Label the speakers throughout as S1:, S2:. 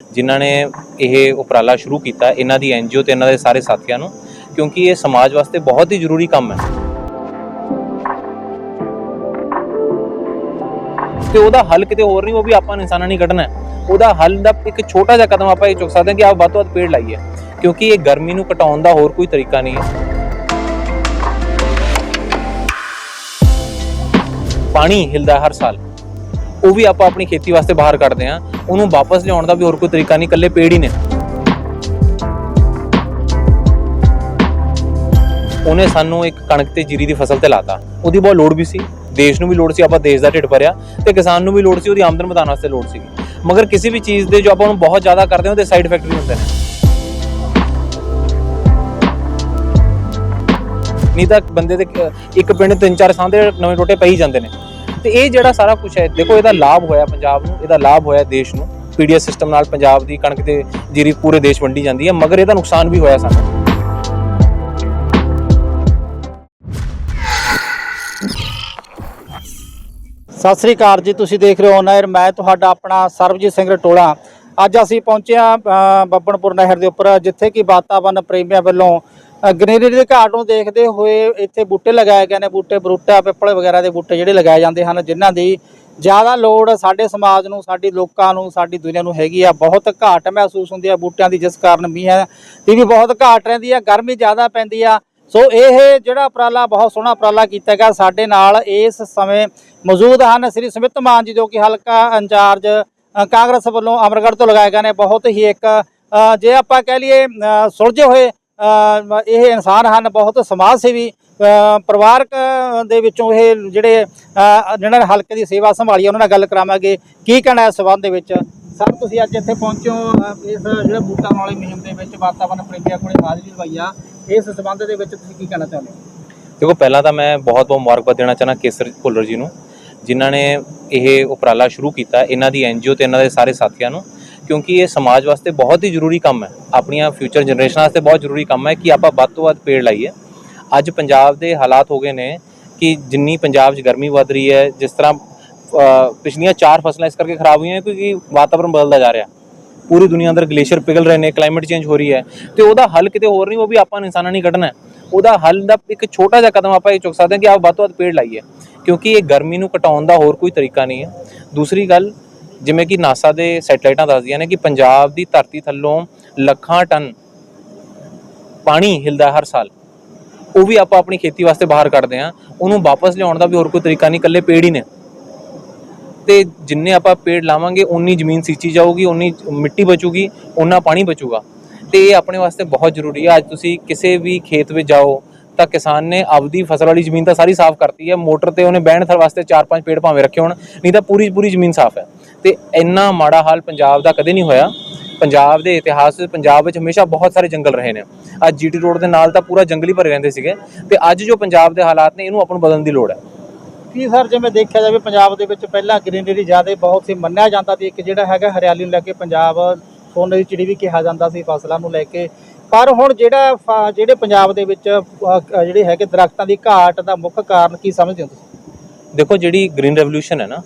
S1: ਜਿਨ੍ਹਾਂ ਨੇ ਇਹ ਉਪਰਾਲਾ ਸ਼ੁਰੂ ਕੀਤਾ, ਇਹਨਾਂ ਦੀ ਐਨਜੀਓ ਤੇ ਇਹਨਾਂ ਦੇ ਸਾਰੇ ਸਾਥੀਆਂ ਨੂੰ, ਕਿਉਂਕਿ ਇਹ ਸਮਾਜ ਵਾਸਤੇ ਬਹੁਤ ਹੀ ਜ਼ਰੂਰੀ ਕੰਮ ਹੈ। ਤੇ ਉਹਦਾ ਹੱਲ ਕਿਤੇ ਹੋਰ ਨਹੀਂ, ਉਹ ਵੀ ਆਪਾਂ ਨੂੰ ਇਨਸਾਨਾਂ ਨਹੀਂ ਕੱਢਣਾ ਉਹਦਾ ਹੱਲ ਦਾ ਇੱਕ ਛੋਟਾ ਜਿਹਾ ਕਦਮ ਆਪਾਂ ਇਹ ਚੁੱਕ ਸਕਦੇ ਹਾਂ ਕਿ ਆਪ ਵੱਧ ਤੋਂ ਵੱਧ ਪੇੜ ਲਾਈਏ, ਕਿਉਂਕਿ ਇਹ ਗਰਮੀ ਨੂੰ ਘਟਾਉਣ ਦਾ ਹੋਰ ਕੋਈ ਤਰੀਕਾ ਨਹੀਂ ਹੈ। ਪਾਣੀ ਹਿਲਦਾ ਹਰ ਸਾਲ। ਉਹ ਵੀ ਆਪਾਂ ਆਪਣੀ ਖੇਤੀ ਵਾਸਤੇ ਬਾਹਰ ਕੱਢਦੇ ਆ ਉਹਨੂੰ ਵਾਪਸ ਲਿਆਉਣ ਦਾ ਵੀ ਹੋਰ ਕੋਈ ਤਰੀਕਾ ਨਹੀਂ, ਇਕੱਲੇ ਪੇੜ ਹੀ ਨੇ। ਉਹਨੇ ਸਾਨੂੰ ਇੱਕ ਕਣਕ ਤੇ ਜੀਰੀ ਦੀ ਫਸਲ ਤੇ ਲਾਤਾ। ਉਹਦੀ ਬਹੁਤ ਲੋੜ ਵੀ ਸੀ। ਦੇਸ਼ ਨੂੰ ਵੀ ਲੋੜ ਸੀ, ਆਪਾਂ ਦੇਸ਼ ਦਾ ਢਿੱਡ ਭਰਿਆ ਤੇ ਕਿਸਾਨ ਨੂੰ ਵੀ ਲੋੜ ਸੀ, ਉਹਦੀ ਆਮਦਨ ਵਧਾਉਣ ਵਾਸਤੇ ਲੋੜ ਸੀ ਮਗਰ ਕਿਸੇ ਵੀ ਚੀਜ਼ ਦੇ ਜੋ ਆਪਾਂ ਉਹਨੂੰ ਬਹੁਤ ਜ਼ਿਆਦਾ ਕਰਦੇ ਹਾਂ, ਉਹਦੇ ਸਾਈਡ ਇਫੈਕਟ ਵੀ ਹੁੰਦੇ ਨੇ। ਨਹੀਂ ਤਾਂ ਬੰਦੇ ਦੇ ਇੱਕ ਪਿੰਡ ਤਿੰਨ ਚਾਰ ਥਾਂ ਦੇ ਨਵੇਂ ਟੋਟੇ ਪਈ ਜਾਂਦੇ ਨੇ। ਤੇ ਇਹ ਜਿਹੜਾ ਸਾਰਾ ਕੁਝ ਹੈ ਦੇਖੋ ਇਹਦਾ ਲਾਭ ਹੋਇਆ ਪੰਜਾਬ ਨੂੰ ਇਹਦਾ ਲਾਭ ਹੋਇਆ ਦੇਸ਼ ਨੂੰ ਪੀਡੀਐਸ ਸਿਸਟਮ ਨਾਲ ਪੰਜਾਬ ਦੀ ਕਣਕ ਤੇ ਜੀਰੀ ਪੂਰੇ ਦੇਸ਼ ਵੰਡੀ ਜਾਂਦੀ ਹੈ ਮਗਰ ਇਹਦਾ ਨੁਕਸਾਨ ਵੀ ਹੋਇਆ ਸਾਨੂੰ।
S2: ਸਤਿ ਸ੍ਰੀ ਅਕਾਲ ਜੀ ਤੁਸੀਂ ਦੇਖ ਰਹੇ ਹੋ ਨਹਿਰ ਮੈਂ ਤੁਹਾਡਾ ਆਪਣਾ ਸਰਬਜੀਤ ਸਿੰਘ ਰਟੋਲਾ। ਅੱਜ ਅਸੀਂ ਪਹੁੰਚੇ ਹਾਂ ਅ, ਬੱਬਣਪੁਰ ਨਹਿਰ ਦੇ ਉੱਪਰ ਜਿੱਥੇ ਕਿ ਵਾਤਾਵਰਨ ਪ੍ਰੇਮੀਆਂ ਵੱਲੋਂ ਗ੍ਰੀਨਰੀ ਦੇ ਘਾਟ ਨੂੰ ਦੇਖਦੇ ਹੋਏ ਇੱਥੇ ਬੂਟੇ ਲਗਾਏ ਗਏ ਨੇ, ਬੂਟੇ ਬਰੂਟਾ, ਪਿੱਪਲ ਵਗੈਰਾ ਦੇ ਬੂਟੇ ਜਿਹੜੇ ਲਗਾਏ ਜਾਂਦੇ ਹਨ, ਜਿਨ੍ਹਾਂ ਦੀ ਜ਼ਿਆਦਾ ਲੋੜ ਸਾਡੇ ਸਮਾਜ ਨੂੰ, ਸਾਡੀ ਲੋਕਾਂ ਨੂੰ, ਸਾਡੀ ਦੁਨੀਆ ਨੂੰ ਹੈਗੀ ਆ। ਬਹੁਤ ਘਾਟ ਮਹਿਸੂਸ ਹੁੰਦੀ ਆ ਬੂਟਿਆਂ ਦੀ, ਜਿਸ ਕਾਰਨ ਮੀਂਹ ਦੀ ਵੀ ਬਹੁਤ ਘਾਟ ਰਹਿੰਦੀ ਆ, ਗਰਮੀ ਜ਼ਿਆਦਾ ਪੈਂਦੀ ਆ। ਸੋ ਇਹ ਜਿਹੜਾ ਉਪਰਾਲਾ, ਬਹੁਤ ਸੋਹਣਾ ਉਪਰਾਲਾ ਕੀਤਾ ਗਿਆ ਸਾਡੇ ਨਾਲ ਇਸ ਸਮੇਂ ਮੌਜੂਦ ਹਨ ਸ੍ਰੀ ਸੁਮਿਤ ਮਾਨ ਜੀ, ਜੋ ਕਿ ਹਲਕਾ ਇੰਚਾਰਜ ਕਾਂਗਰਸ ਵੱਲੋਂ ਅਮਰਗੜ੍ਹ ਤੋਂ ਲਗਾਏ ਗਏ ਨੇ। ਬਹੁਤ ਹੀ ਇੱਕ ਜੇ ਆਪਾਂ ਕਹਿ ਲਈਏ ਸੁਲਝੇ ਹੋਏ ਇਹ ਇਨਸਾਨ ਹਨ ਬਹੁਤ ਸਮਾਜ ਸੇਵੀ ਪਰਿਵਾਰਕ ਦੇ ਵਿੱਚੋਂ ਇਹ ਜਿਹੜੇ ਜਿਹਨਾਂ ਨੇ ਹਲਕੇ ਦੀ ਸੇਵਾ ਸੰਭਾਲੀ ਹੈ, ਉਹਨਾਂ ਨਾਲ ਗੱਲ ਕਰਾਵਾਂਗੇ। ਕੀ ਕਹਿਣਾ ਇਸ ਸੰਬੰਧ ਦੇ ਵਿੱਚ? ਸਰ ਤੁਸੀਂ ਅੱਜ ਇੱਥੇ ਪਹੁੰਚੋ ਇਸ ਜਿਹੜੇ ਬੂਟਾਂ ਵਾਲੀ ਮੁਹਿੰਮ ਦੇ ਵਿੱਚ ਵਾਤਾਵਰਨ ਪ੍ਰੇਮੀਆਂ ਕੋਲੇ ਹਾਜ਼ਰੀ ਲਵਾਈ ਆ ਇਸ ਸੰਬੰਧ ਦੇ ਵਿੱਚ ਤੁਸੀਂ ਕੀ ਕਹਿਣਾ ਚਾਹੁੰਦੇ ਹੋ?
S1: ਦੇਖੋ ਪਹਿਲਾਂ ਤਾਂ ਮੈਂ ਬਹੁਤ ਬਹੁਤ ਮੁਬਾਰਕਬਾਦ ਦੇਣਾ ਚਾਹਨਾ ਕੇਸਰ ਭੁੱਲਰ ਜੀ ਨੂੰ ਜਿਨ੍ਹਾਂ ਨੇ ਇਹ ਉਪਰਾਲਾ ਸ਼ੁਰੂ ਕੀਤਾ ਇਹਨਾਂ ਦੀ ਐਨਜੀਓ ਤੇ ਇਹਨਾਂ ਦੇ ਸਾਰੇ ਸਾਥੀਆਂ ਨੂੰ। ਕਿਉਂਕਿ ਇਹ ਸਮਾਜ ਵਾਸਤੇ ਬਹੁਤ ਹੀ ਜ਼ਰੂਰੀ ਕੰਮ ਹੈ। ਆਪਣੀਆਂ ਫਿਊਚਰ ਜਨਰੇਸ਼ਨ ਵਾਸਤੇ ਬਹੁਤ ਜ਼ਰੂਰੀ ਕੰਮ ਹੈ ਕਿ ਆਪਾਂ ਵੱਧ ਤੋਂ ਵੱਧ ਪੇੜ ਲਾਈਏ। ਅੱਜ ਪੰਜਾਬ ਦੇ ਹਾਲਾਤ ਹੋ ਗਏ ਨੇ ਕਿ ਜਿੰਨੀ ਪੰਜਾਬ 'ਚ ਗਰਮੀ ਵੱਧ ਰਹੀ ਹੈ, ਜਿਸ ਤਰ੍ਹਾਂ ਪਿਛਲੀਆਂ ਚਾਰ ਫਸਲਾਂ ਇਸ ਕਰਕੇ ਖਰਾਬ ਹੋਈਆਂ ਕਿਉਂਕਿ ਵਾਤਾਵਰਣ ਬਦਲਦਾ ਜਾ ਰਿਹਾ। ਪੂਰੀ ਦੁਨੀਆ ਅੰਦਰ ਗਲੇਸ਼ੀਅਰ ਪਿਘਲ ਰਹੇ ਨੇ ਕਲਾਈਮੇਟ ਚੇਂਜ ਹੋ ਰਹੀ ਹੈ। ਤੇ ਉਹਦਾ ਹੱਲ ਕਿਤੇ ਹੋਰ ਨਹੀਂ, ਉਹ ਵੀ ਆਪਾਂ ਇਨਸਾਨਾਂ ਨਹੀਂ ਕੱਢਣਾ ਉਹਦਾ ਹੱਲ ਦਾ ਇੱਕ ਛੋਟਾ ਜਿਹਾ ਕਦਮ ਆਪਾਂ ਇਹ ਚੁੱਕ ਸਕਦੇ ਹਾਂ ਕਿ ਆਪ ਵੱਧ ਤੋਂ ਵੱਧ ਪੇੜ ਲਾਈਏ। ਕਿਉਂਕਿ ਇਹ ਗਰਮੀ ਨੂੰ ਘਟਾਉਣ ਦਾ ਹੋਰ ਕੋਈ ਤਰੀਕਾ ਨਹੀਂ ਹੈ। ਦੂਸਰੀ ਗੱਲ ਜਿਵੇਂ ਕਿ ਨਾਸਾ ਦੇ ਸੈਟਲਾਈਟਾਂ ਦੱਸਦੀਆਂ ਨੇ ਕਿ ਪੰਜਾਬ ਦੀ ਧਰਤੀ ਥੱਲੋਂ ਲੱਖਾਂ ਟਨ ਪਾਣੀ ਹਿਲਦਾ ਹਰ ਸਾਲ। ਉਹ ਵੀ ਆਪਾਂ ਆਪਣੀ ਖੇਤੀ ਵਾਸਤੇ ਬਾਹਰ ਕੱਢਦੇ ਆ ਉਹਨੂੰ ਵਾਪਸ ਲਿਆਉਣ ਦਾ ਵੀ ਹੋਰ ਕੋਈ ਤਰੀਕਾ ਨਹੀਂ, ਇਕੱਲੇ ਪੇੜ ਹੀ ਨੇ। ਤੇ ਜਿੰਨੇ ਆਪਾਂ ਪੇੜ ਲਾਵਾਂਗੇ ਉਨੀ ਜ਼ਮੀਨ ਸੀਚੀ ਜਾਊਗੀ ਉਨੀ ਮਿੱਟੀ ਬਚੂਗੀ ਉਨਾ ਪਾਣੀ ਬਚੂਗਾ। ਤੇ ਇਹ ਆਪਣੇ ਵਾਸਤੇ ਬਹੁਤ ਜ਼ਰੂਰੀ ਹੈ। ਅੱਜ ਤੁਸੀਂ ਕਿਸੇ ਵੀ ਖੇਤ ਵਿੱਚ ਜਾਓ, ਤਾਂ ਕਿਸਾਨ ਨੇ ਆਪਦੀ ਫਸਲ ਵਾਲੀ ਜ਼ਮੀਨ ਤਾਂ ਸਾਰੀ ਸਾਫ਼ ਕਰਤੀ ਹੈ। ਮੋਟਰ ਤੇ ਉਹਨੇ ਬਹਿਣ ਥਲ ਵਾਸਤੇ 4-5 ਪੇੜ ਭਾਵੇਂ ਰੱਖੇ ਹੋਣ, ਨਹੀਂ ਤਾਂ ਪੂਰੀ ਪੂਰੀ ਜ਼ਮੀਨ ਸਾਫ਼ ਹੈ। ਤੇ ਇੰਨਾ ਮਾੜਾ ਹਾਲ ਪੰਜਾਬ ਦਾ ਕਦੇ ਨਹੀਂ ਹੋਇਆ। ਪੰਜਾਬ ਦੇ ਇਤਿਹਾਸ ਵਿੱਚ ਪੰਜਾਬ ਵਿੱਚ ਹਮੇਸ਼ਾ ਬਹੁਤ ਸਾਰੇ ਜੰਗਲ ਰਹੇ ਨੇ। ਅੱਜ ਜੀਟੀ ਰੋਡ ਦੇ ਨਾਲ ਤਾਂ ਪੂਰਾ ਜੰਗਲ ਹੀ ਭਰੇ ਰਹਿੰਦੇ ਸੀਗੇ ਤੇ ਅੱਜ ਜੋ ਪੰਜਾਬ ਦੇ ਹਾਲਾਤ ਨੇ ਇਹਨੂੰ ਆਪਾਂ ਨੂੰ ਬਦਲਣ ਦੀ ਲੋੜ ਹੈ।
S2: ਕੀ ਸਰ ਜਿਵੇਂ ਦੇਖਿਆ ਜਾਵੇ ਪੰਜਾਬ ਦੇ ਵਿੱਚ ਪਹਿਲਾਂ ਗ੍ਰੀਨਰੀ ਜ਼ਿਆਦਾ ਬਹੁਤ ਸੀ ਮੰਨਿਆ ਜਾਂਦਾ ਸੀ ਇੱਕ ਜਿਹੜਾ ਹੈਗਾ ਹਰਿਆਲੀ ਨੂੰ ਲੈ ਕੇ ਪੰਜਾਬ ਸੋਨੇ ਦੀ ਚਿੜੀ ਵੀ ਕਿਹਾ ਜਾਂਦਾ ਸੀ ਫਸਲਾਂ ਨੂੰ ਲੈ ਕੇ। ਪਰ ਹੁਣ ਜਿਹੜਾ ਜਿਹੜੇ ਪੰਜਾਬ ਦੇ ਵਿੱਚ ਜਿਹੜੇ ਹੈਗੇ ਦਰਖਤਾਂ ਦੀ ਘਾਟ ਦਾ ਮੁੱਖ ਕਾਰਨ ਕੀ ਸਮਝਦੇ ਹੋ ਤੁਸੀਂ?
S1: ਦੇਖੋ ਜਿਹੜੀ ਗ੍ਰੀਨ ਰੈਵੋਲੂਸ਼ਨ ਹੈ ਨਾ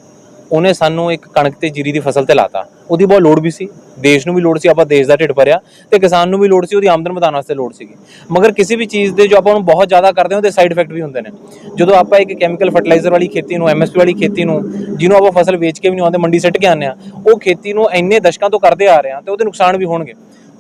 S1: ਉਹਨੇ ਸਾਨੂੰ ਇੱਕ ਕਣਕ ਤੇ ਜੀਰੀ ਦੀ ਫਸਲ ਤੇ ਲਾਤਾ। ਉਹਦੀ ਬਹੁਤ ਲੋੜ ਵੀ ਸੀ। ਦੇਸ਼ ਨੂੰ ਵੀ ਲੋੜ ਸੀ, ਆਪਾਂ ਦੇਸ਼ ਦਾ ਢਿੱਡ ਭਰਿਆ ਤੇ ਕਿਸਾਨ ਨੂੰ ਵੀ ਲੋੜ ਸੀ, ਉਹਦੀ ਆਮਦਨ ਵਧਾਉਣ ਵਾਸਤੇ ਲੋੜ ਸੀਗੀ। ਮਗਰ ਕਿਸੇ ਵੀ ਚੀਜ਼ ਦੇ ਜੋ ਆਪਾਂ ਉਹਨੂੰ ਬਹੁਤ ਜ਼ਿਆਦਾ ਕਰਦੇ ਹਾਂ, ਉਹਦੇ ਸਾਈਡ ਇਫੈਕਟ ਵੀ ਹੁੰਦੇ ਨੇ। ਜਦੋਂ ਆਪਾਂ ਇੱਕ ਕੈਮੀਕਲ ਫਰਟੀਲਾਈਜ਼ਰ ਵਾਲੀ ਖੇਤੀ ਨੂੰ ਐਮਐਸਪੀ ਵਾਲੀ ਖੇਤੀ ਨੂੰ, ਜਿਹਨੂੰ ਆਪਾਂ ਫਸਲ ਵੇਚ ਕੇ ਵੀ ਨਹੀਂ ਆਉਂਦੇ, ਮੰਡੀ ਸਿੱਟ ਕੇ ਆਉਂਦੇ ਆ ਉਹ ਖੇਤੀ ਨੂੰ ਇੰਨੇ ਦਸ਼ਕਾਂ ਤੋਂ ਕਰਦੇ ਆ ਰਹੇ ਆ ਤੇ ਉਹਦੇ ਨੁਕਸਾਨ ਵੀ ਹੋਣਗੇ।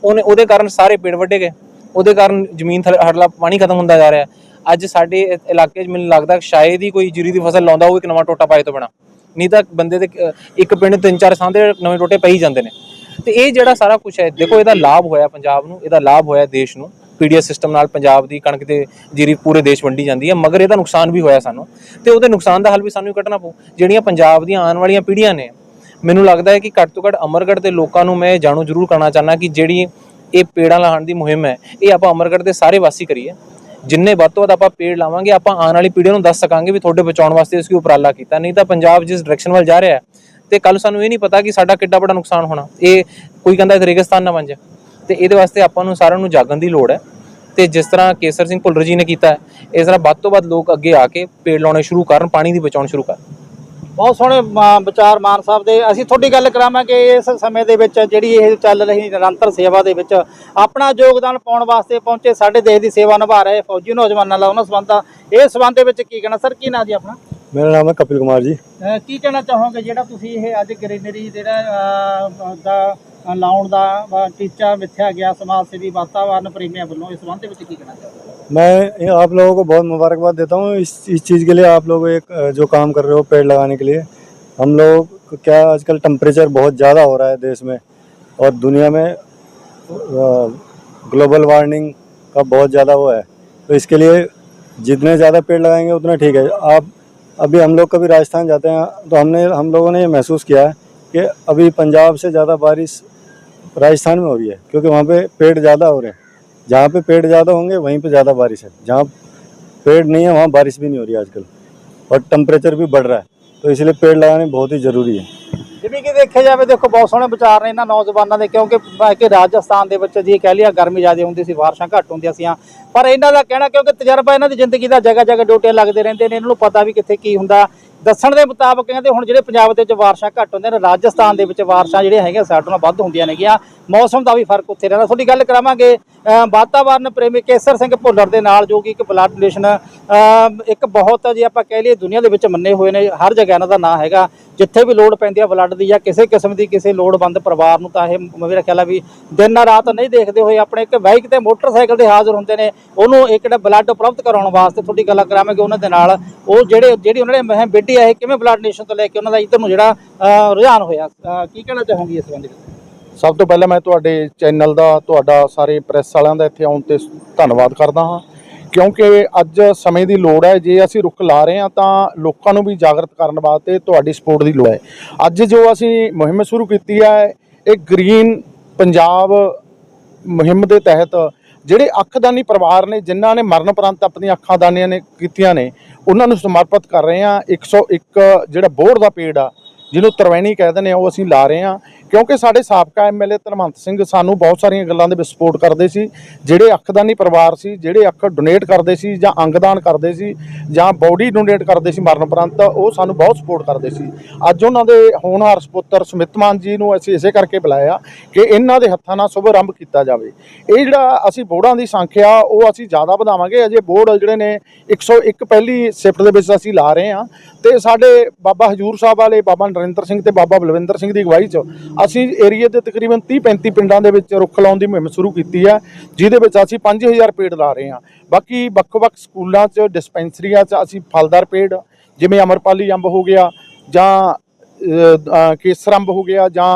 S1: ਉਹਨੇ, ਉਹਦੇ ਕਾਰਨ ਸਾਰੇ ਪੇੜ ਵੱਢੇ ਗਏ। ਉਹਦੇ ਕਾਰਨ ਜ਼ਮੀਨ ਥੱਲੇ, ਹੜਲਾ ਪਾਣੀ ਖਤਮ ਹੁੰਦਾ ਜਾ ਰਿਹਾ। ਅੱਜ ਸਾਡੇ ਇਲਾਕੇ 'ਚ ਮੈਨੂੰ ਲੱਗਦਾ ਸ਼ਾਇਦ ਹੀ ਕੋਈ ਜੀਰੀ ਦੀ ਫਸਲ ਲਾਉਂਦਾ ਉਹ ਇੱਕ ਨਵਾਂ ਟੋਟਾ ਪਾਏ ਤੋਂ ਬਣਾ ਨਹੀਂ ਤਾਂ ਬੰਦੇ ਦੇ ਇੱਕ ਪਿੰਡ ਤਿੰਨ ਚਾਰ ਥਾਂ ਦੇ ਨਵੇਂ ਟੋਟੇ ਪਈ ਜਾਂਦੇ ਨੇ। ਤੇ ਇਹ ਜਿਹੜਾ ਸਾਰਾ ਕੁਝ ਹੈ, ਦੇਖੋ ਇਹਦਾ ਲਾਭ ਹੋਇਆ ਪੰਜਾਬ ਨੂੰ, ਇਹਦਾ ਲਾਭ ਹੋਇਆ ਦੇਸ਼ ਨੂੰ। ਪੀਡੀਐਸ ਸਿਸਟਮ ਨਾਲ ਪੰਜਾਬ ਦੀ ਕਣਕ ਤੇ ਜੀਰੀ ਪੂਰੇ ਦੇਸ਼ ਵੰਡੀ ਜਾਂਦੀ ਹੈ, ਮਗਰ ਇਹਦਾ ਨੁਕਸਾਨ ਵੀ ਹੋਇਆ ਸਾਨੂੰ। ਤੇ ਉਹਦੇ ਨੁਕਸਾਨ ਦਾ ਹੱਲ ਵੀ ਸਾਨੂੰ ਹੀ ਕੱਢਣਾ ਪਊ। ਜਿਹੜੀਆਂ ਪੰਜਾਬ ਦੀਆਂ ਆਉਣ ਵਾਲੀਆਂ ਪੀੜ੍ਹੀਆਂ ਨੇ, ਮੈਨੂੰ ਲੱਗਦਾ ਹੈ ਕਿ ਘੱਟ ਤੋਂ ਘੱਟ ਅਮਰਗੜ੍ਹ ਦੇ ਲੋਕਾਂ ਨੂੰ ਮੈਂ ਜਾਣੂ ਜ਼ਰੂਰ ਕਰਨਾ ਚਾਹਨਾ ਕਿ ਜਿਹੜੀ ਇਹ ਪੇੜਾਂ ਲਾਉਣ ਦੀ ਮੁਹਿੰਮ ਹੈ, ਇਹ ਆਪਾਂ ਅਮਰਗੜ੍ਹ ਦੇ ਸਾਰੇ ਵਾਸੀ ਕਰੀਏ। ਜਿੰਨੇ ਵੱਧ ਤੋਂ ਵੱਧ ਆਪਾਂ ਪੇੜ ਲਾਵਾਂਗੇ, ਆਪਾਂ ਆਉਣ ਵਾਲੀ ਪੀੜ੍ਹੀਆਂ ਨੂੰ ਦੱਸ ਸਕਾਂਗੇ ਵੀ ਤੁਹਾਡੇ ਬਚਾਉਣ ਵਾਸਤੇ ਅਸੀਂ ਉਪਰਾਲਾ ਕੀਤਾ। ਨਹੀਂ ਤਾਂ ਪੰਜਾਬ ਜਿਸ ਡਾਇਰੈਕਸ਼ਨ ਵੱਲ ਜਾ ਰਿਹਾ ਹੈ, ਤੇ ਕੱਲ ਸਾਨੂੰ ਇਹ ਨਹੀਂ ਪਤਾ ਕਿ ਸਾਡਾ ਕਿੱਡਾ ਵੱਡਾ ਨੁਕਸਾਨ ਹੋਣਾ। ਇਹ ਕੋਈ ਕਹਿੰਦਾ ਇਹ ਰੇਗਿਸਤਾਨ ਨਾ ਬਣ ਜਾ ਤੇ ਇਹਦੇ ਵਾਸਤੇ ਆਪਾਂ ਨੂੰ ਸਾਰਿਆਂ ਨੂੰ ਜਾਗਣ ਦੀ ਲੋੜ ਹੈ। ਤੇ ਜਿਸ ਤਰ੍ਹਾਂ ਕੇਸਰ ਸਿੰਘ ਭੁੱਲਰ ਜੀ ਨੇ ਕੀਤਾ ਇਸ ਤਰ੍ਹਾਂ ਵੱਧ ਤੋਂ ਵੱਧ ਲੋਕ ਅੱਗੇ ਆ ਕੇ ਪੇੜ ਲਾਉਣੇ ਸ਼ੁਰੂ ਕਰਨ, ਪਾਣੀ ਦੀ ਬਚਾਉਣ ਸ਼ੁਰੂ ਕਰਨ।
S2: ਬਹੁਤ ਸੋਹਣੇ ਮ- ਵਿਚਾਰ ਮਾਨ ਸਾਹਿਬ ਦੇ। ਅਸੀਂ ਤੁਹਾਡੀ ਗੱਲ ਕਰਾਵਾਂਗੇ ਇਸ ਸਮੇਂ ਦੇ ਵਿੱਚ ਜਿਹੜੀ ਇਹ ਚੱਲ ਰਹੀ ਨਿਰੰਤਰ ਸੇਵਾ ਦੇ ਵਿੱਚ ਆਪਣਾ ਯੋਗਦਾਨ ਪਾਉਣ ਵਾਸਤੇ ਪਹੁੰਚੇ, ਸਾਡੇ ਦੇਸ਼ ਦੀ ਸੇਵਾ ਨਿਭਾ ਰਹੇ ਫੌਜੀ ਨੌਜਵਾਨਾਂ ਨਾਲ ਉਹਨਾਂ ਸੰਬੰਧਾਂ। ਇਹ ਸੰਬੰਧ ਦੇ ਵਿੱਚ ਕੀ ਕਹਿਣਾ? ਸਰ, ਕੀ ਨਾਂ ਜੀ ਆਪਣਾ?
S3: ਮੇਰਾ ਨਾਮ ਹੈ ਕਪਿਲ ਕੁਮਾਰ ਜੀ
S2: ਅਹ ਕੀ ਕਹਿਣਾ ਚਾਹੋਗੇ ਜਿਹੜਾ ਤੁਸੀਂ ਇਹ ਅੱਜ ਗ੍ਰੀਨਰੀ ਜਿਹੜਾ ਅਹ, ਦਾ ਅਹ, ਲਾਉਣ ਦਾ ਅਹ, ਟੀਚਾ ਮਿੱਥਿਆ ਗਿਆ ਸਮਾਜ ਸੇਵੀ ਵਾਤਾਵਰਨ ਪ੍ਰੇਮੀਆਂ ਵੱਲੋਂ ਇਸ ਸੰਬੰਧ ਦੇ ਵਿੱਚ ਕੀ ਕਹਿਣਾ ਚਾਹੋਗੇ
S3: मैं ये आप लोगों को बहुत मुबारकबाद देता हूँ इस इस चीज़ के लिए आप लोग एक अ, जो काम कर रहे हो पेड़ लगाने के लिए हम लोग को क्या आजकल टेम्परेचर बहुत ज़्यादा हो रहा है देश में और दुनिया में ग्लोबल वार्मिंग का बहुत ज़्यादा वो है तो इसके लिए जितने ज़्यादा पेड़ लगाएंगे उतना ठीक है आप अभी हम लोग कभी राजस्थान जाते हैं तो हमने, हम लोगों ने ये महसूस किया है कि अभी पंजाब से ज़्यादा बारिश राजस्थान में हो रही है, क्योंकि वहाँ पे पेड़ ज़्यादा हो रहे हैं। जहाँ पे पेड़ ज़्यादा होंगे, वहीं पे ज़्यादा बारिश है। जहाँ पेड़ नहीं है, वहाँ बारिश भी नहीं हो रही आजकल, और टम्परेचर भी बढ़ रहा है। तो इसलिए पेड़ लगाने बहुत ही ज़रूरी है।
S2: ਜਿਵੇਂ ਕਿ ਦੇਖਿਆ ਜਾਵੇ, ਦੇਖੋ ਬਹੁਤ ਸੋਹਣੇ ਵਿਚਾਰ ਨੇ ਇਹਨਾਂ ਨੌਜਵਾਨਾਂ ਦੇ, ਕਿਉਂਕਿ ਕਿ ਰਾਜਸਥਾਨ ਦੇ ਵਿੱਚ ਜੀ ਕਹਿ ਲਿਆ ਗਰਮੀ ਜ਼ਿਆਦਾ ਹੁੰਦੀ ਸੀ, ਬਾਰਿਸ਼ਾਂ ਘੱਟ ਹੁੰਦੀਆਂ ਸੀ ਪਰ ਇਹਨਾਂ ਦਾ ਕਹਿਣਾ ਕਿਉਂਕਿ ਤਜਰਬਾ ਇਹਨਾਂ ਦੀ ਜ਼ਿੰਦਗੀ ਦਾ ਜਗ੍ਹਾ ਜਗ੍ਹਾ ਡਿਊਟੀਆਂ ਲੱਗਦੇ ਰਹਿੰਦੇ ਨੇ, ਇਹਨਾਂ ਨੂੰ ਪਤਾ ਵੀ ਕਿੱਥੇ ਕੀ ਹੁੰਦਾ ਦੱਸਣ ਦੇ ਮੁਤਾਬਕ ਕਹਿੰਦੇ ਹੁਣ ਜਿਹੜੇ ਪੰਜਾਬ ਦੇ ਵਿੱਚ ਬਾਰਿਸ਼ਾਂ ਘੱਟ ਹੁੰਦੀਆਂ ਨੇ, ਰਾਜਸਥਾਨ ਦੇ ਵਿੱਚ ਬਾਰਿਸ਼ਾਂ ਜਿਹੜੀਆਂ ਹੈਗੀਆਂ ਸਾਡੇ ਨਾਲੋਂ ਵੱਧ ਹੁੰਦੀਆਂ ਨੇਗੀਆਂ। ਮੌਸਮ ਦਾ ਵੀ ਫ਼ਰਕ ਉੱਥੇ ਰਹਿੰਦਾ। ਤੁਹਾਡੀ ਗੱਲ ਕਰਾਵਾਂਗੇ ਵਾਤਾਵਰਨ ਪ੍ਰੇਮੀ ਕੇਸਰ ਸਿੰਘ ਭੁੱਲਰ ਦੇ ਨਾਲ, ਜੋ ਕਿ ਇੱਕ ਬਲੱਡ ਡੋਨੇਸ਼ਨ ਇੱਕ ਬਹੁਤ ਜੇ ਆਪਾਂ ਕਹਿ ਲਈਏ ਦੁਨੀਆ ਦੇ ਵਿੱਚ ਮੰਨੇ ਹੋਏ ਨੇ, ਹਰ ਜਗ੍ਹਾ ਇਹਨਾਂ ਦਾ ਨਾਂ ਹੈਗਾ। ਜਿੱਥੇ ਵੀ ਲੋੜ ਪੈਂਦੀ ਆ ਬਲੱਡ ਦੀ ਜਾਂ ਕਿਸੇ ਕਿਸਮ ਦੀ ਕਿਸੇ ਲੋੜਵੰਦ ਪਰਿਵਾਰ ਨੂੰ ਤਾਂ ਇਹ ਮੇਰਾ ਖਿਆਲ ਆ ਵੀ ਦਿਨ ਰਾਤ ਨਹੀਂ ਦੇਖਦੇ ਹੋਏ ਆਪਣੇ ਇੱਕ ਬਾਈਕ ਤੇ ਮੋਟਰਸਾਈਕਲ ਤੇ ਹਾਜ਼ਰ ਹੁੰਦੇ ਨੇ, ਉਹਨੂੰ ਇੱਕ ਜਿਹੜਾ ਬਲੱਡ ਉਪਲਬਧ ਕਰਾਉਣ ਵਾਸਤੇ ਤੁਹਾਡੀ ਗੱਲ ਕਰਾਵਾਂਗੇ ਉਹਨਾਂ ਦੇ ਨਾਲ। ਉਹ ਜਿਹੜੇ ਜਿਹੜੀ ਉਹਨਾਂ ਨੇ ਮਹਿਮ ਬੇਟੀ ਆ ਇਹ ਕਿਵੇਂ ਬਲੱਡ ਡੋਨੇਸ਼ਨ ਤੋਂ ਲੈ ਕੇ ਉਹਨਾਂ ਦਾ ਇੱਧਰ ਨੂੰ ਜਿਹੜਾ ਰੁਝਾਨ ਹੋਇਆ ਕੀ ਕਹਿਣਾ ਚਾਹੋਗੇ ਇਸ ਸੰਬੰਧ? ਵਿੱਚ
S4: ਸਭ ਤੋਂ ਪਹਿਲਾਂ ਮੈਂ ਤੁਹਾਡੇ ਚੈਨਲ ਦਾ, ਤੁਹਾਡਾ ਸਾਰੇ ਪ੍ਰੈਸ ਵਾਲਿਆਂ ਦਾ ਇੱਥੇ ਆਉਣ ਤੇ ਧੰਨਵਾਦ ਕਰਦਾ ਹਾਂ। ਕਿਉਂਕਿ ਅੱਜ ਸਮੇਂ ਦੀ ਲੋੜ ਹੈ, ਜੇ ਅਸੀਂ ਰੁੱਖ ਲਾ ਰਹੇ ਹਾਂ ਤਾਂ ਲੋਕਾਂ ਨੂੰ ਵੀ ਜਾਗਰਤ ਕਰਨ ਵਾਸਤੇ ਤੁਹਾਡੀ ਸਪੋਰਟ ਦੀ ਲੋੜ ਹੈ। ਅੱਜ ਜੋ ਅਸੀਂ ਮੁਹਿੰਮ ਸ਼ੁਰੂ ਕੀਤੀ ਹੈ, ਇਹ ਗ੍ਰੀਨ ਪੰਜਾਬ ਮੁਹਿੰਮ ਦੇ ਤਹਿਤ ਜਿਹੜੇ ਅੱਖਦਾਨੀ ਪਰਿਵਾਰ ਨੇ, ਜਿਨ੍ਹਾਂ ਨੇ ਮਰਨ ਉਪਰੰਤ ਆਪਣੀਆਂ ਅੱਖਾਂ ਦਾਨੀਆਂ ਨੇ, ਕੀਤੀਆਂ ਨੇ, ਉਹਨਾਂ ਨੂੰ ਸਮਰਪਿਤ ਕਰ ਰਹੇ ਹਾਂ। 101 ਜਿਹੜਾ ਬੋਰ ਦਾ ਪੇੜ ਆ, ਜਿਹਨੂੰ ਤਰਵੈਣੀ ਕਹਿ ਦਿੰਦੇ ਆ ਉਹ ਅਸੀਂ ਲਾ ਰਹੇ ਹਾਂ। ਕਿਉਂਕਿ ਸਾਡੇ ਸਾਬਕਾ ਐਮਐਲਏ ਧਰਮੰਤ ਸਿੰਘ ਸਾਨੂੰ ਬਹੁਤ ਸਾਰੀਆਂ ਗੱਲਾਂ ਦੇ ਵਿੱਚ ਸਪੋਰਟ ਕਰਦੇ ਸੀ, ਜਿਹੜੇ ਅੱਖਦਾਨੀ ਪਰਿਵਾਰ ਸੀ, ਜਿਹੜੇ ਅੱਖ ਡੋਨੇਟ ਕਰਦੇ ਸੀ ਜਾਂ ਅੰਗਦਾਨ ਕਰਦੇ ਸੀ ਜਾਂ ਬੋਡੀ ਡੋਨੇਟ ਕਰਦੇ ਸੀ ਮਰਨ ਉਪਰੰਤ, ਉਹ ਸਾਨੂੰ ਬਹੁਤ ਸਪੋਰਟ ਕਰਦੇ ਸੀ। ਅੱਜ ਉਹਨਾਂ ਦੇ ਹੋਣਹਾਰ ਸੁਪੁੱਤਰ ਸੁਮਿਤਮਾਨ ਜੀ ਨੂੰ ਅਸੀਂ ਇਸੇ ਕਰਕੇ ਬੁਲਾਇਆ ਕਿ ਇਹਨਾਂ ਦੇ ਹੱਥਾਂ ਨਾਲ ਸ਼ੁਭ ਆਰੰਭ ਕੀਤਾ ਜਾਵੇ। ਇਹ ਜਿਹੜਾ ਅਸੀਂ ਬੋਰਡਾਂ ਦੀ ਸੰਖਿਆ, ਉਹ ਅਸੀਂ ਜ਼ਿਆਦਾ ਵਧਾਵਾਂਗੇ। ਅਜੇ ਬੋਰਡ ਜਿਹੜੇ ਨੇ 101 ਪਹਿਲੀ ਸ਼ਿਫਟ ਦੇ ਵਿੱਚ ਅਸੀਂ ਲਾ ਰਹੇ ਹਾਂ। ਤੇ ਸਾਡੇ ਬਾਬਾ ਹਜੂਰ ਸਾਹਿਬ ਵਾਲੇ, ਬਾਬਾ ਨਰਿੰਦਰ ਸਿੰਘ ਤੇ ਬਾਬਾ ਬਲਵਿੰਦਰ ਸਿੰਘ ਦੀ ਅਗਵਾਈ 'ਚ ਅਸੀਂ ਏਰੀਆ ਦੇ ਤਕਰੀਬਨ 30 35 ਪਿੰਡਾਂ ਦੇ ਵਿੱਚ ਰੁੱਖ ਲਾਉਣ ਦੀ ਮੁਹਿੰਮ ਸ਼ੁਰੂ ਕੀਤੀ ਹੈ, ਜਿਹਦੇ ਵਿੱਚ ਅਸੀਂ 5000 ਪੇੜ ਲਾ ਰਹੇ ਹਾਂ। ਬਾਕੀ ਵੱਖ-ਵੱਖ ਸਕੂਲਾਂ 'ਚ, ਡਿਸਪੈਂਸਰੀਆਂ 'ਚ ਅਸੀਂ ਫਲਦਾਰ ਪੇੜ, ਜਿਵੇਂ ਅਮਰਪਾਲੀ ਅੰਬ ਹੋ ਗਿਆ ਜਾਂ ਕੇਸਰ ਅੰਬ ਹੋ ਗਿਆ ਜਾਂ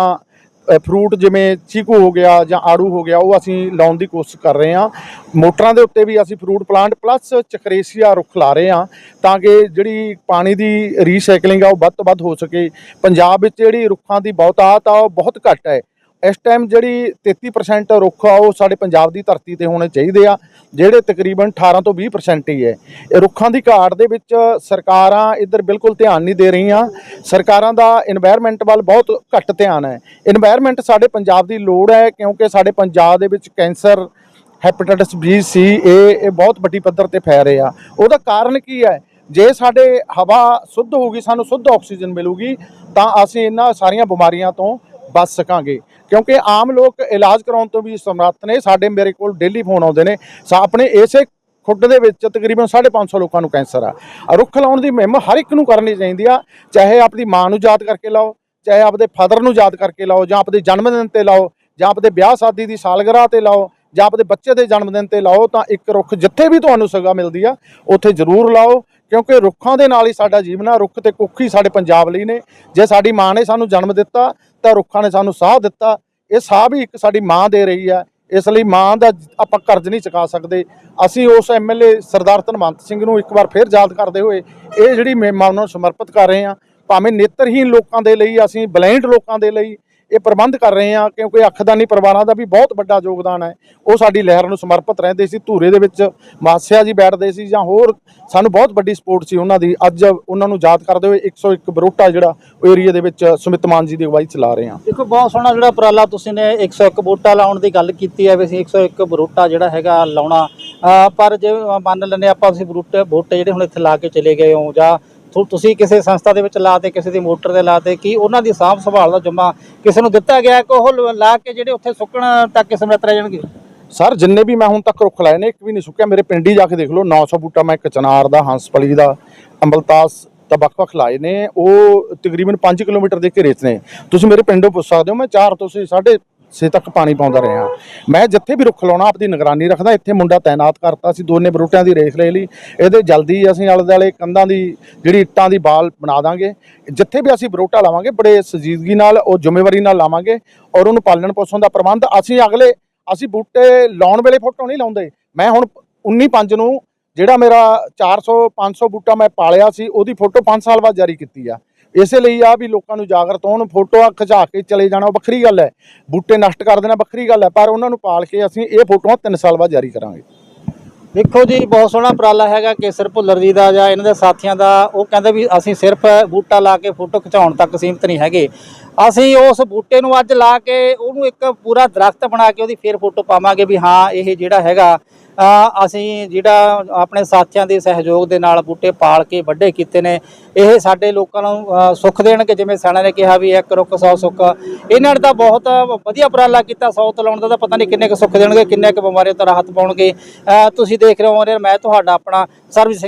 S4: ਫਰੂਟ ਜਿਵੇਂ ਚੀਕੂ ਹੋ ਗਿਆ ਜਾਂ ਆੜੂ ਹੋ ਗਿਆ, ਉਹ ਅਸੀਂ ਲਾਉਣ ਦੀ ਕੋਸ਼ਿਸ਼ ਕਰ ਰਹੇ ਹਾਂ। ਮੋਟਰਾਂ ਦੇ ਉੱਤੇ ਵੀ ਅਸੀਂ ਫਰੂਟ ਪਲਾਂਟ ਪਲੱਸ ਚਕਰੇਸੀਆ ਰੁੱਖ ਲਾ ਰਹੇ ਹਾਂ ਤਾਂ ਕਿ ਜਿਹੜੀ ਪਾਣੀ ਦੀ ਰੀਸਾਈਕਲਿੰਗ ਆ ਉਹ ਵੱਧ ਤੋਂ ਵੱਧ ਹੋ ਸਕੇ। ਪੰਜਾਬ ਵਿੱਚ ਜਿਹੜੀ ਰੁੱਖਾਂ ਦੀ ਬਹੁਤਾਤ ਆ, ਉਹ ਬਹੁਤ ਘੱਟ ਹੈ। ਇਸ ਟਾਈਮ ਜਿਹੜੀ 33% ਰੁੱਖ ਆ, ਉਹ ਸਾਡੇ ਪੰਜਾਬ ਦੀ ਧਰਤੀ ਤੇ ਹੋਣੇ ਚਾਹੀਦੇ ਆ, ਜਿਹੜੇ ਤਕਰੀਬਨ 18 ਤੋਂ 20% ਹੀ ਹੈ। ਇਹ ਰੁੱਖਾਂ ਦੀ ਘਾਟ ਦੇ ਵਿੱਚ ਸਰਕਾਰਾਂ ਇੱਧਰ ਬਿਲਕੁਲ ਧਿਆਨ ਨਹੀਂ ਦੇ ਰਹੀਆਂ। ਸਰਕਾਰਾਂ ਦਾ এনवायरमेंट ਵੱਲ ਬਹੁਤ ਘੱਟ ਧਿਆਨ ਹੈ। এনवायरमेंट ਸਾਡੇ ਪੰਜਾਬ ਦੀ ਲੋੜ ਹੈ, ਕਿਉਂਕਿ ਸਾਡੇ ਪੰਜਾਬ ਦੇ ਵਿੱਚ ਕੈਂਸਰ ਹੈਪੇਟਾਈਟਿਸ ਬੀ ਸੀ ਇਹ ਇਹ ਬਹੁਤ ਵੱਡੀ ਪੱਧਰ ਤੇ ਫੈਲ ਰਿਹਾ ਉਹਦਾ ਕਾਰਨ ਕੀ ਹੈ? ਜੇ ਸਾਡੇ ਹਵਾ ਸ਼ੁੱਧ ਹੋਊਗੀ, ਸਾਨੂੰ ਸ਼ੁੱਧ ਆਕਸੀਜਨ ਮਿਲੂਗੀ, ਤਾਂ ਅਸੀਂ ਇਹਨਾਂ ਸਾਰੀਆਂ ਬਿਮਾਰੀਆਂ ਤੋਂ ਬਚ ਸਕਾਂਗੇ। ਕਿਉਂਕਿ ਆਮ ਲੋਕ ਇਲਾਜ ਕਰਾਉਣ ਤੋਂ ਵੀ ਸਮਰੱਥ ਨੇ। ਸਾਡੇ ਮੇਰੇ ਕੋਲ ਡੇਲੀ ਫੋਨ ਆਉਂਦੇ ਨੇ। ਸਾ ਆਪਣੇ ਇਸੇ ਖੁੱਡ ਦੇ ਵਿੱਚ ਤਕਰੀਬਨ 550 ਲੋਕਾਂ ਨੂੰ ਕੈਂਸਰ ਆ। ਰੁੱਖ ਲਾਉਣ ਦੀ ਮੁਹਿੰਮ ਹਰ ਇੱਕ ਨੂੰ ਕਰਨੀ ਚਾਹੀਦੀ ਆ। ਚਾਹੇ ਆਪਣੀ ਮਾਂ ਨੂੰ ਯਾਦ ਕਰਕੇ ਲਾਓ, ਚਾਹੇ ਆਪਦੇ ਫਾਦਰ ਨੂੰ ਯਾਦ ਕਰਕੇ ਲਾਓ, ਜਾਂ ਆਪਦੇ ਜਨਮ ਦਿਨ ਤੇ ਲਾਓ, ਜਾਂ ਆਪਦੇ ਵਿਆਹ ਸ਼ਾਦੀ ਦੀ ਸਾਲਗਿਰਾ ਤੇ ਲਾਓ, ਜਾਂ ਆਪਦੇ ਬੱਚੇ ਦੇ ਜਨਮ ਦਿਨ ਤੇ ਲਾਓ, ਤਾਂ ਇੱਕ ਰੁੱਖ ਜਿੱਥੇ ਵੀ ਤੁਹਾਨੂੰ ਸਗਾ ਮਿਲਦੀ ਆ, ਉੱਥੇ ਜ਼ਰੂਰ ਲਾਓ। ਕਿਉਂਕਿ ਰੁੱਖਾਂ ਦੇ ਨਾਲ ਹੀ ਸਾਡਾ ਜੀਵਨ ਆ, ਰੁੱਖ ਤੇ ਕੁੱਖ ਹੀ ਸਾਡੇ ਪੰਜਾਬ ਲਈ ਨੇ। ਜੇ ਸਾਡੀ ਮਾਂ ਨੇ ਸਾਨੂੰ ਜਨਮ ਦਿੱਤਾ, ਤਾਂ ਰੁੱਖਾਂ ਨੇ ਸਾਨੂੰ ਸਾਹ ਦਿੱਤਾ। ਇਹ ਸਾਹ ਵੀ ਇੱਕ ਸਾਡੀ ਮਾਂ ਦੇ ਰਹੀ ਆ। ਇਸ ਲਈ ਮਾਂ ਦਾ ਆਪਾਂ ਕਰਜ਼ ਨਹੀਂ ਚੁਕਾ ਸਕਦੇ। ਅਸੀਂ ਉਸ ਐਮਐਲਏ ਸਰਦਾਰ ਧਨਵੰਤ ਸਿੰਘ ਨੂੰ ਇੱਕ ਵਾਰ ਫੇਰ ਯਾਦ ਕਰਦੇ ਹੋਏ ਇਹ ਜਿਹੜੀ ਮਹਿਮਾ ਉਹਨਾਂ ਨੂੰ ਸਮਰਪਿਤ ਕਰ ਰਹੇ ਹਾਂ। ਭਾਵੇਂ ਨੇਤਰਹੀਣ ਲੋਕਾਂ ਦੇ ਲਈ, ਅਸੀਂ ਬਲਾਈਂਡ ਲੋਕਾਂ ਦੇ ਲਈ ਇਹ ਪ੍ਰਬੰਧ ਕਰ ਰਹੇ ਹਾਂ, ਕਿਉਂਕਿ ਅੱਖਦਾਨੀ ਪਰਿਵਾਰਾਂ ਦਾ ਵੀ ਬਹੁਤ ਵੱਡਾ ਯੋਗਦਾਨ ਹੈ। ਉਹ ਸਾਡੀ ਲਹਿਰ ਨੂੰ ਸਮਰਪਿਤ ਰਹਿੰਦੇ ਸੀ, ਧੂਰੇ ਦੇ ਵਿੱਚ ਮਾਸਿਆ ਜੀ ਬੈਠਦੇ ਸੀ ਜਾਂ ਹੋਰ ਸਾਨੂੰ ਬਹੁਤ ਵੱਡੀ ਸਪੋਰਟ ਸੀ ਉਹਨਾਂ ਦੀ। ਅੱਜ ਉਹਨਾਂ ਨੂੰ ਯਾਦ ਕਰਦੇ ਹੋਏ 101 ਬਰੋਟਾ ਜਿਹੜਾ ਉਹ ਏਰੀਆ ਦੇ ਵਿੱਚ ਸੁਮਿਤ ਮਾਨ ਜੀ ਦੀ ਅਗਵਾਈ ਚਲਾ ਰਹੇ ਹਾਂ।
S2: ਦੇਖੋ, ਬਹੁਤ ਸੋਹਣਾ ਜਿਹੜਾ ਉਪਰਾਲਾ ਤੁਸੀਂ ਨੇ 101 ਬੂਟਾ ਲਾਉਣ ਦੀ ਗੱਲ ਕੀਤੀ ਹੈ ਵੀ ਅਸੀਂ 101 ਬੂਟਾ ਜਿਹੜਾ ਹੈਗਾ ਲਾਉਣਾ। ਪਰ ਜੇ ਮੰਨ ਲੈਂਦੇ ਆਪਾਂ ਅਸੀਂ ਬੂਟੇ ਬੂਟੇ ਜਿਹੜੇ ਹੁਣ ਇੱਥੇ ਲਾ ਕੇ ਚਲੇ ਗਏ ਹੋ ਜਾਂ ਤੁਸੀਂ ਕਿਸੇ ਸੰਸਥਾ ਦੇ ਵਿੱਚ ਲਾਤੇ ਕਿਸੇ ਦੀ ਮੋਟਰ ਦੇ ਲਾਤੇ ਕੀ ਉਹਨਾਂ ਦੀ ਸਾਂਭ ਸੰਭਾਲ ਦਾ ਜੁੰਮਾ ਕਿਸੇ ਨੂੰ ਦਿੱਤਾ ਗਿਆ ਕਿ ਉਹ ਲਾ ਕੇ ਜਿਹੜੇ ਉੱਥੇ ਸੁੱਕਣ ਤੱਕ ਸਮਰੱਥ ਰਹਿ ਜਾਣਗੇ?
S4: ਸਰ, ਜਿੰਨੇ ਵੀ ਮੈਂ ਹੁਣ ਤੱਕ ਰੁੱਖ ਲਾਏ ਨੇ, ਇੱਕ ਵੀ ਨਹੀਂ ਸੁੱਕਿਆ। ਮੇਰੇ ਪਿੰਡ ਹੀ ਜਾ ਕੇ ਦੇਖ ਲਓ 900 ਬੂਟਾ ਮੈਂ ਇੱਕ ਚਨਾਰ ਦਾ, ਹੰਸਪਲੀ ਦਾ ਅੰਬਲਤਾਸ ਤਾਂ ਵੱਖ-ਵੱਖ ਲਾਏ ਨੇ। ਉਹ ਤਕਰੀਬਨ 5 ਕਿਲੋਮੀਟਰ ਦੇ ਘੇਰੇ 'ਚ ਨੇ। ਤੁਸੀਂ ਮੇਰੇ ਪਿੰਡੋਂ ਪੁੱਛ ਸਕਦੇ ਹੋ, ਮੈਂ 4 ਤੋਂ 6 ਛੇ ਤੱਕ ਪਾਣੀ ਪਾਉਂਦਾ ਰਿਹਾ। ਮੈਂ ਜਿੱਥੇ ਵੀ ਰੁੱਖ ਲਾਉਣਾ, ਆਪਦੀ ਨਿਗਰਾਨੀ ਰੱਖਦਾ, ਇੱਥੇ ਮੁੰਡਾ ਤਾਇਨਾਤ ਕਰਤਾ ਸੀ, ਦੋਨੇ ਬਰੂਟਿਆਂ ਦੀ ਰੇਖ ਲੈ ਲਈ। ਇਹਦੇ ਜਲਦੀ ਅਸੀਂ ਆਲੇ ਦੁਆਲੇ ਕੰਧਾਂ ਦੀ, ਜਿਹੜੀ ਇੱਟਾਂ ਦੀ ਬਾਲ ਬਣਾ ਦਾਂਗੇ। ਜਿੱਥੇ ਵੀ ਅਸੀਂ ਬਰੂਟਾ ਲਾਵਾਂਗੇ, ਬੜੇ ਸੰਜੀਦਗੀ ਨਾਲ, ਉਹ ਜ਼ਿੰਮੇਵਾਰੀ ਨਾਲ ਲਾਵਾਂਗੇ ਔਰ ਉਹਨੂੰ ਪਾਲਣ ਪੋਸ਼ਣ ਦਾ ਪ੍ਰਬੰਧ ਅਸੀਂ ਅਗਲੇ, ਅਸੀਂ ਬੂਟੇ ਲਾਉਣ ਵੇਲੇ ਫੋਟੋ ਨਹੀਂ ਲਾਉਂਦੇ। ਮੈਂ ਹੁਣ 19 ਪੰਜ ਨੂੰ ਜਿਹੜਾ ਮੇਰਾ 400 500 ਬੂਟਾ ਮੈਂ ਪਾਲਿਆ ਸੀ, ਉਹਦੀ ਫੋਟੋ 5 ਸਾਲ ਬਾਅਦ ਜਾਰੀ ਕੀਤੀ ਆ। ਇਸੇ ਲਈ ਆ ਵੀ ਲੋਕਾਂ ਨੂੰ ਜਾਗਰਤ ਹੋਣ ਫੋਟੋਆਂ ਖਿਚਾ ਕੇ ਚਲੇ ਜਾਣਾ ਵੱਖਰੀ ਗੱਲ ਹੈ। ਬੂਟੇ ਨਸ਼ਟ ਕਰ ਦੇਣਾ, ਵੱਖਰੀ ਗੱਲ ਹੈ, ਪਰ ਉਹਨਾਂ ਨੂੰ ਪਾਲ ਕੇ ਅਸੀਂ ਇਹ ਫੋਟੋਆਂ 3 ਸਾਲ ਬਾਅਦ ਜਾਰੀ ਕਰਾਂਗੇ।
S2: ਦੇਖੋ ਜੀ, ਬਹੁਤ ਸੋਹਣਾ ਉਪਰਾਲਾ ਹੈਗਾ ਕੇਸਰ ਭੁੱਲਰ ਜੀ ਦਾ ਜਾਂ ਇਹਨਾਂ ਦੇ ਸਾਥੀਆਂ ਦਾ, ਉਹ ਕਹਿੰਦੇ ਵੀ ਅਸੀਂ ਸਿਰਫ ਬੂਟਾ ਲਾ ਕੇ ਫੋਟੋ ਖਿਚਾਉਣ ਤੱਕ ਸੀਮਤ ਨਹੀਂ ਹੈਗੇ। ਅਸੀਂ ਉਸ ਬੂਟੇ ਨੂੰ ਅੱਜ ਲਾ ਕੇ ਉਹਨੂੰ ਇੱਕ ਪੂਰਾ ਦਰਖਤ ਬਣਾ ਕੇ ਉਹਦੀ ਫੇਰ ਫੋਟੋ ਪਾਵਾਂਗੇ ਵੀ ਹਾਂ, ਇਹ ਜਿਹੜਾ ਹੈਗਾ ਅਸੀਂ ਜਿਹੜਾ ਆਪਣੇ ਸਾਥੀਆਂ ਦੇ ਸਹਿਯੋਗ ਦੇ ਨਾਲ ਬੂਟੇ ਪਾਲ ਕੇ ਵੱਡੇ ਕੀਤੇ ਨੇ। ਇਹ ਸਾਡੇ ਲੋਕਾਂ ਨੂੰ ਸੁੱਖ ਦੇਣਗੇ, ਜਿਵੇਂ ਸਿਆਣਿਆਂ ਨੇ ਕਿਹਾ ਵੀ ਇੱਕ ਰੁੱਖ ਸੌ ਸੁੱਖ। ਇਹਨਾਂ ਨੇ ਤਾਂ ਬਹੁਤ ਵਧੀਆ ਉਪਰਾਲਾ ਕੀਤਾ, ਸੌ ਤਲਾਉਣ ਦਾ ਤਾਂ ਪਤਾ ਨਹੀਂ ਕਿੰਨੇ ਕੁ ਸੁੱਖ ਦੇਣਗੇ, ਕਿੰਨੇ ਕੁ ਬਿਮਾਰੀਆਂ ਤੋਂ ਰਾਹਤ ਪਾਉਣਗੇ। ਤੁਸੀਂ ਦੇਖ ਰਹੇ ਹੋ, ਮੈਂ ਤੁਹਾਡਾ ਆਪਣਾ ਸਰਵਿਸ